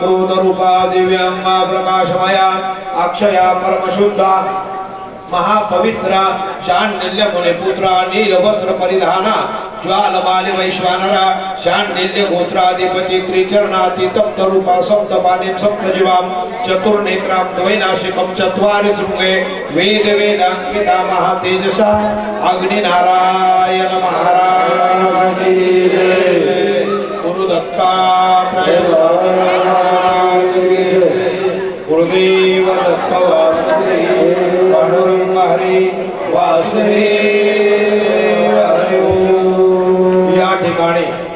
क्रोधरूपा दिव्यङ्गा प्रकाशमया अक्षया परमशुद्धा महापवित्र शांडिल्य मुनिपुत्र नीलवस्त्र परिधाना ज्वालमाली वैश्वानरा शांडिल्य गोत्राधिपती त्रिचरणाति तप्त रूपा सप्त पाणी सप्त जीवाम चतुर्नेत्रां द्वैनाशिकं चत्वारि शृंगे वेद वेदांकिता महातेजसा अग्निनारायण महाराज की जय. गुरुदत्तात्रय महाराज वासुदेव या ठिकाणी